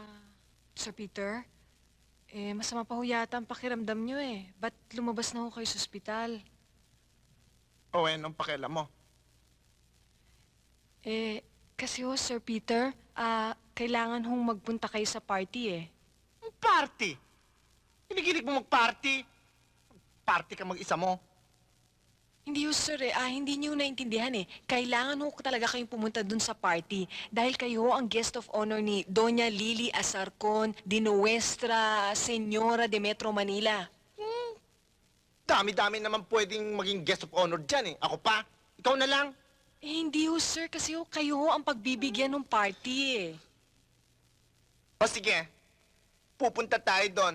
Ah, Sir Peter, eh, masama pa ho yata ang pakiramdam nyo eh. Ba't lumabas na ho kayo sa ospital? O eh, anong pakialam mo? Eh, kasi ho, Sir Peter, ah, kailangan hong magpunta kayo sa party eh. Ang Party! Pinigilig mo mag-party? Party ka mag-isa mo? Hindi ho, sir eh. Ah, hindi niyo naintindihan eh. Kailangan ho talaga kayong pumunta dun sa party dahil kayo ang guest of honor ni Doña Lily Asarcon de Nuestra Señora de Metro Manila. Dami-dami naman pwedeng maging guest of honor dyan eh. Ako pa? Ikaw na lang? Eh, hindi ho, sir. Kasi ho, kayo ho ang pagbibigyan ng party eh. O sige, pupunta tayo doon.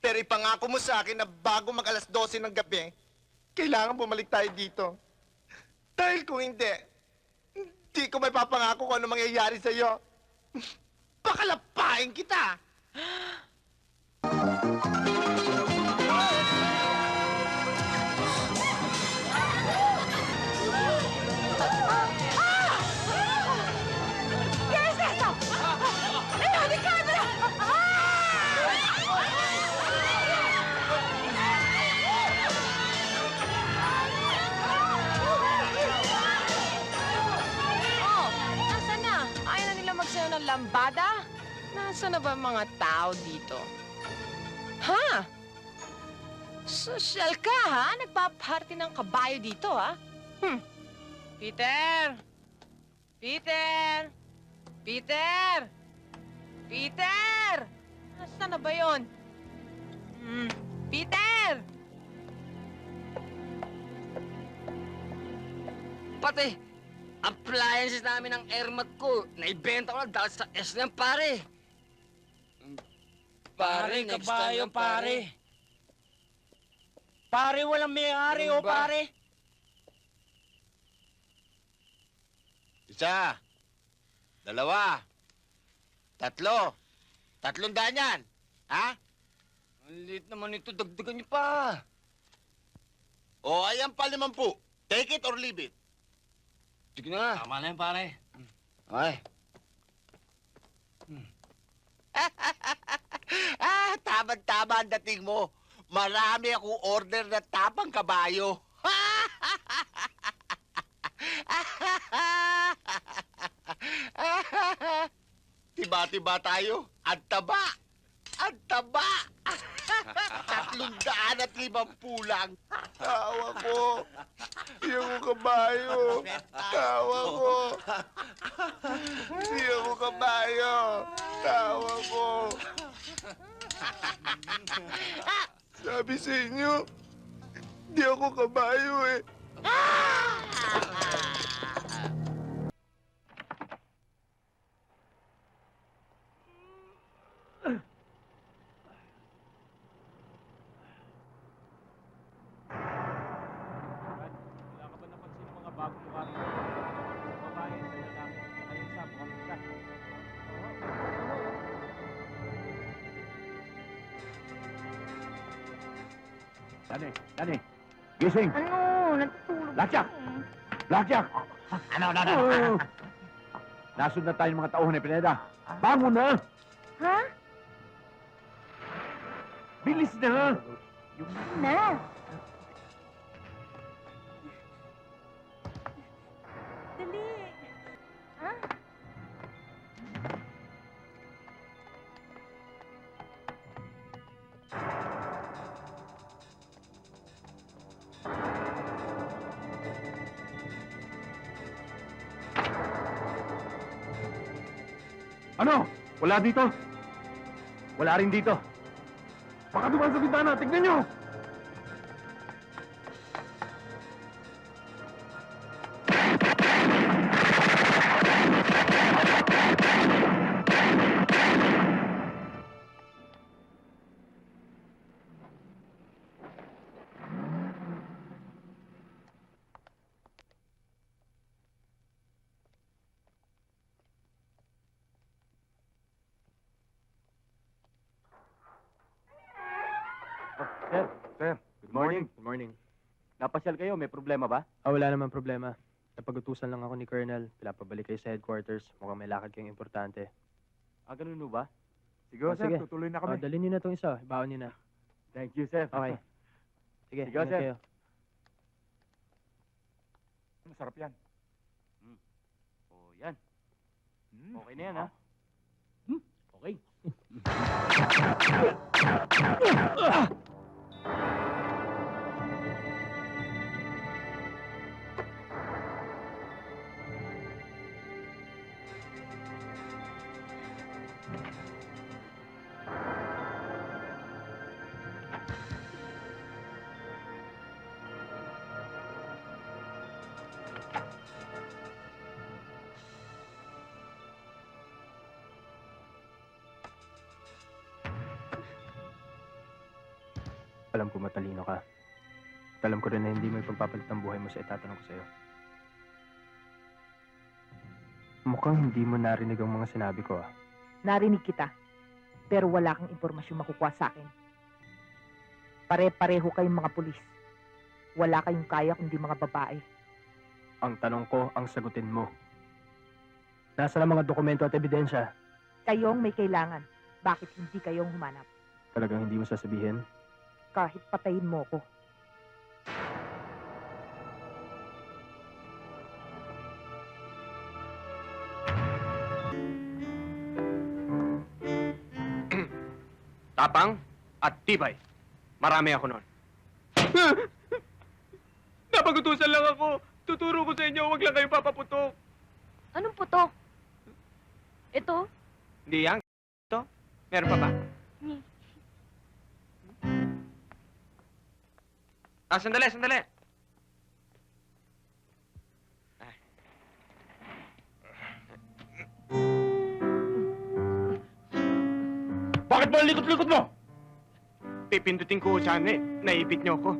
Pero ipangako mo sa akin na bago mag alas 12 ng gabi, kailangan bumalik tayo dito. Dahil kung hindi, hindi ko may papangako kung ano mangyayari sa'yo. Pakalapain kita! lambada? Nasaan na ba mga tao dito? Ha? Social ka, ha? Nagpa-party ng kabayo dito, ha? Hmm. Peter! Peter! Peter! Peter! Nasaan na ba yon? Hmm. Peter! Pati, appliances namin ng airmat ko, naibenta ko na dahil sa S ng pare. Pare, next kabayo, time na, pare. Pare, walang may-ari, Ano oh, ba? pare. Isa. Dalawa. Tatlo. Tatlong daan yan. Ha? Ang liit naman ito, dagdagan niyo pa. O, ayan pa limampu. Take it or leave it. Sige na. Tama na yan, pare. Ay, Ah, tama-tama ang dating mo. Marami akong order na tapang kabayo. Tiba-tiba tayo. Ang taba. Ang taba. Tatlong daan at limampu lang. Tawa ko. Ako kabayo. Tawa ko. Ako kabayo. Tawa ko. Sabi sa inyo, hindi ako kabayo eh. Dani, Dani. Gising. Ano? Natutulog Blackjack! Blackjack! Ano, ano, Oh. Nasod na tayo ng mga tauhan ni Pineda. Bangon na! Ha? Bilis na! Na. Dali. Ha? Ano? Wala dito. Wala rin dito. Baka dumaan sa bintana. Tignan nyo! Sir. Good morning. Good morning. Napasyal kayo, may problema ba? Ah, wala naman problema. Napag-utusan lang ako ni Colonel. Pinapabalik kayo sa headquarters. Mukhang may lakad kayong importante. Ah, ganun ba? Sige, Oh, sir. sige. Tutuloy na Oh, kami. dalhin niyo na itong isa. Ibaon niyo na. Thank you, sir. Okay. Sige, Sige, ingat sir. kayo. Masarap yan. Oh, yan. Mm. Okay na yan, ha? Hmm? Okay. Alam ko matalino ka. At alam ko rin na hindi mo ipagpapalit ang buhay mo sa itatanong ko sa'yo. Mukhang hindi mo narinig ang mga sinabi ko, ah. Narinig kita, pero wala kang impormasyon makukuha sa akin. Pare-pareho kayong mga pulis. Wala kayong kaya kundi mga babae. Ang tanong ko, ang sagutin mo. Nasaan ang mga dokumento at ebidensya? Kayong may kailangan. Bakit hindi kayong humanap? Talagang hindi mo sasabihin? Kahit patayin mo ko. Tapang at tibay. Marami ako nun. Napagutusan lang ako. Tuturo ko sa inyo, huwag lang kayo papaputok. Anong puto? Ito? Hindi yan. Ito? Meron pa ba? Hmm. Ah, sandali, sandali. Bakit ba ang likot-likot mo? Pipindutin ko sana eh. Naipit niyo ako.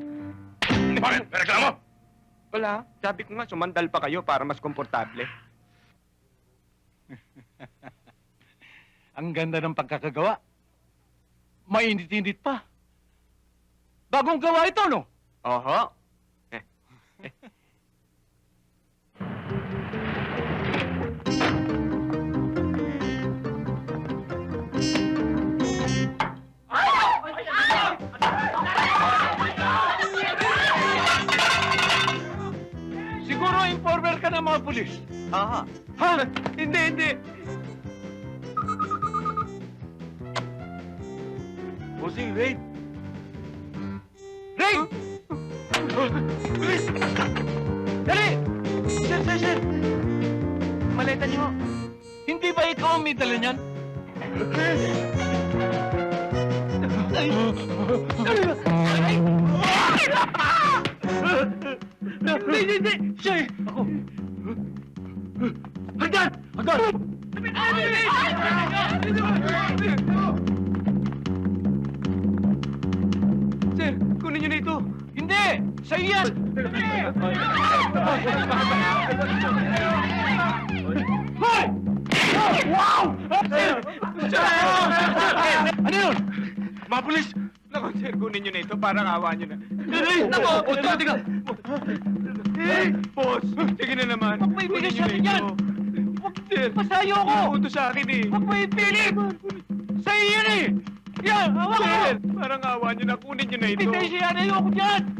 Bakit? May reklamo? Wala. Sabi ko nga, sumandal pa kayo para mas komportable. Ang ganda ng pagkakagawa. Mainit-init pa. Bagong gawa ito, no? Oho. Siguro informer ka ng mga pulis. Aha. Ha? Hindi, hindi. Bossing, raid! Raid! Pulis! Dali! Sir, sir, sir! Maleta niyo. Hindi ba ikaw ang may dala niyan? Hindi, hindi, hindi! Siya eh! Ako! Hagdan! Hagdan! Sir, Sa'yo yan! Hoy! Wow! Ano yun? Mga pulis! Naku, sir, kunin niyo na ito. Parang awa niyo na. Nako! O, teka, teka! Eh, boss! Sige na naman. Huwag mo ibigay sa akin yan! Sir, Masayo ko! Uto sa akin eh. Huwag mo ipilit! Sa'yo yan eh! Yan! Hawak ko! Sir, parang awa niyo na. Kunin niyo na ito. Hindi siya yan! Ayoko dyan!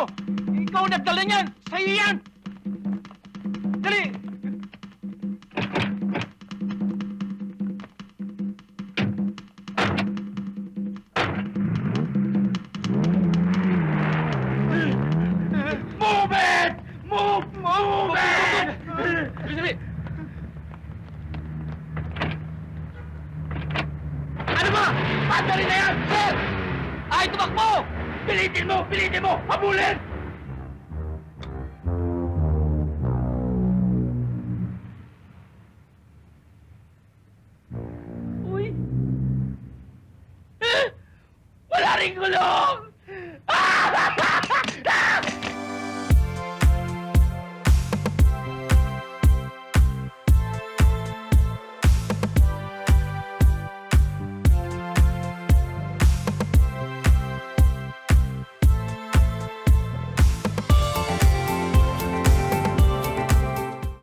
Ikaw nagdala niyan! Sa'yo yan! Dali! Move it! Move! Move it! Sabi! Ano ba? Sandali na yan! Sir! Ay, tumakbo! Pilitin mo! Pilitin mo! Habulin! Uy! Eh! Wala rin gulong!